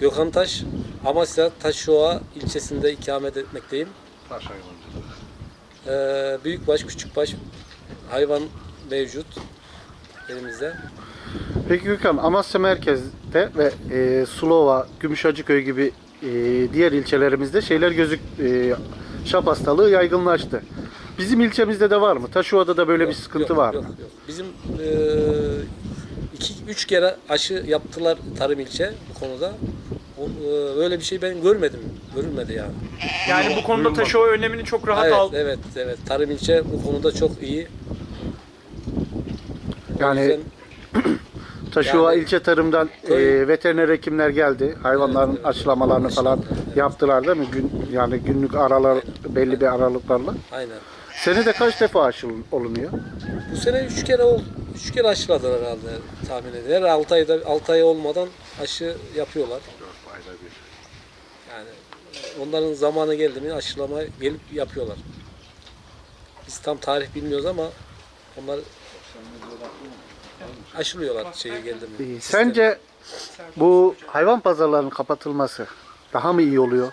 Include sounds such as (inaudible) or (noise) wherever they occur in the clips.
Gökhan Taş, Amasya Taşova ilçesinde ikamet etmekteyim. Taş hayvancılığı. Ee, büyükbaş, küçükbaş hayvan mevcut elimizde. Peki Gökhan, Amasya merkezde ve e, Sulova, Gümüşhacıköy gibi e, diğer ilçelerimizde şeyler gözük e, şap hastalığı yaygınlaştı. Bizim ilçemizde de var mı? Taşova'da da böyle bir Yok, sıkıntı yok, var yok, mı? yok. Bizim e, iki, üç kere aşı yaptılar tarım ilçe bu konuda. O, e, öyle bir şey ben görmedim. Görülmedi yani. Yani bu konuda Taşova önlemini çok rahat evet, al. evet, evet. Tarım ilçe bu konuda çok iyi. O Yani yüzden- (clears throat) Taşova Yani- ilçe tarımdan e, veteriner hekimler geldi. Hayvanların Evet, evet. aşılamalarını falan Evet. yaptılar değil mi? Gün, yani günlük aralar belli bir aralıklarla. aynen. Senede kaç defa aşı olunuyor? Bu sene üç kere oldu. Üç kere aşıladılar herhalde tahmin ediyorum. Her 6 ayda 6 ay olmadan aşı yapıyorlar. Ayda bir. Yani onların zamanı geldi mi aşılama gelip yapıyorlar. Biz tam tarih bilmiyoruz ama onlar aşılıyorlar şeyi geldi mi. Ee, Sence bu hayvan pazarlarının kapatılması daha mı iyi oluyor?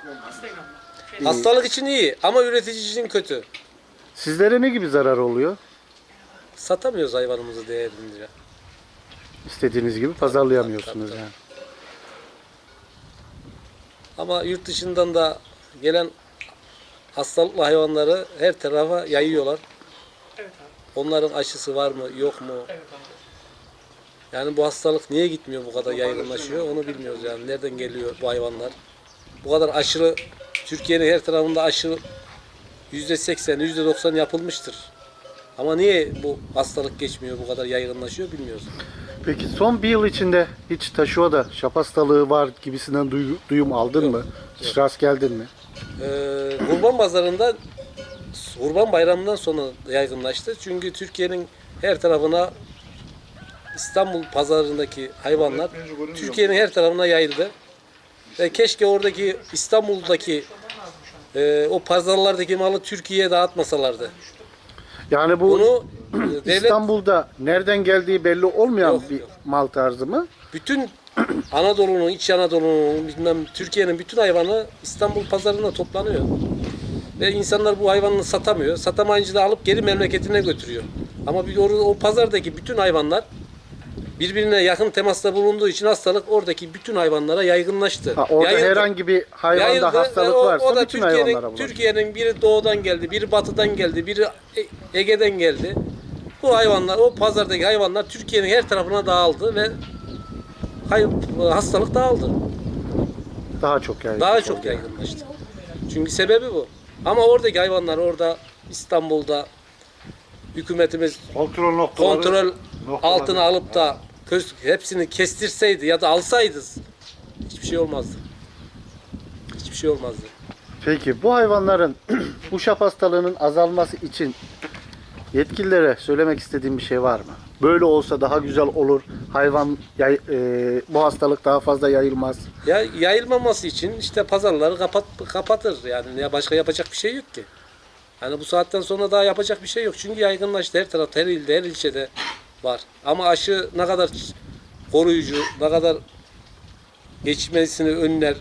Hastalık için iyi ama üretici için kötü. Sizlere ne gibi zarar oluyor? Satamıyoruz hayvanımızı değerince. İstediğiniz gibi pazarlayamıyorsunuz Tabii, tabii. yani. Ama yurt dışından da gelen hastalıklı hayvanları her tarafa yayıyorlar. Evet abi. Onların aşısı var mı yok mu? Evet abi. Yani bu hastalık niye gitmiyor bu kadar yaygınlaşıyor onu bilmiyoruz yani. Nereden geliyor bu hayvanlar? Bu kadar aşırı Türkiye'nin her tarafında aşı yüzde seksen, yüzde doksan yapılmıştır. Ama niye bu hastalık geçmiyor bu kadar yaygınlaşıyor bilmiyoruz. Peki son bir yıl içinde hiç Taşova'da şap hastalığı var gibisinden duyu- duyum aldın mı? Hiç rast geldin mi? Ee, Kurban Pazarı'nda Kurban Bayramı'ndan sonra yaygınlaştı. Çünkü Türkiye'nin her tarafına İstanbul pazarındaki hayvanlar Türkiye'nin her tarafına yayıldı. Ve keşke oradaki İstanbul'daki e, o pazarlardaki malı Türkiye'ye dağıtmasalardı. Yani bu Bunu (clears throat) e, devlet İstanbul'da nereden geldiği belli olmayan Yok, bir yok. mal tarzı mı? bütün (clears throat) Anadolu'nun, İç Anadolu'nun, bilmem Türkiye'nin bütün hayvanı İstanbul pazarında toplanıyor. Ve insanlar bu hayvanını satamıyor. Satamayınca da alıp geri memleketine götürüyor. Ama bir or- o pazardaki bütün hayvanlar birbirine yakın temasta bulunduğu için hastalık oradaki bütün hayvanlara yaygınlaştı. Ha, orada Yayıldı. herhangi bir hayvanda Yayıldı hastalık o, varsa o da bütün hayvanlara Türkiye'nin. Türkiye'nin biri doğudan geldi, biri batıdan geldi, biri E- Ege'den geldi. Bu hayvanlar, o pazardaki hayvanlar Türkiye'nin her tarafına dağıldı ve hastalık dağıldı. Daha çok yaygın. Daha çok yaygınlaştı. Çünkü sebebi bu. Ama oradaki hayvanlar orada İstanbul'da hükümetimiz Kontrol noktaları. kontrol noktaları- altına alıp da köz- hepsini kestirseydi ya da alsaydı hiçbir şey olmazdı. Hiçbir şey olmazdı. Peki bu hayvanların (clears throat) bu şap hastalığının azalması için yetkililere söylemek istediğim bir şey var mı? Böyle olsa daha güzel olur. Hayvan yay- e, bu hastalık daha fazla yayılmaz. Ya yayılmaması için işte pazarları kapat kapatır yani ya başka yapacak bir şey yok ki. Yani bu saatten sonra daha yapacak bir şey yok. Çünkü yaygınlaştı her tarafta, her ilde, her ilçede var. Ama aşı ne kadar koruyucu, ne kadar geçmesini önler.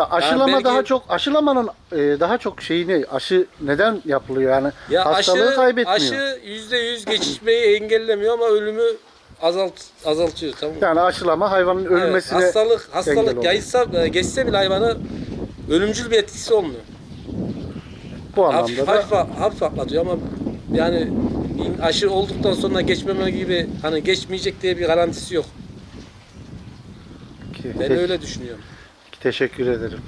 Ya aşılama belki- daha çok aşılamanın e, daha çok şeyi ne? Aşı neden yapılıyor yani? Ya Hastalığı aşı kaybetmiyor. aşı yüzde yüz geçişmeyi engellemiyor ama ölümü azalt azaltıyor tamam mı? Yani aşılama hayvanın Evet, ölmesine hastalık engel hastalık oluyor. yayılsa e, geçse bile hayvana ölümcül bir etkisi olmuyor. bu Hafif, anlamda da hafif, hafif atlatıyor ama yani aşı olduktan sonra geçmeme gibi hani geçmeyecek diye bir garantisi yok. Ben öyle düşünüyorum. Teşekkür ederim.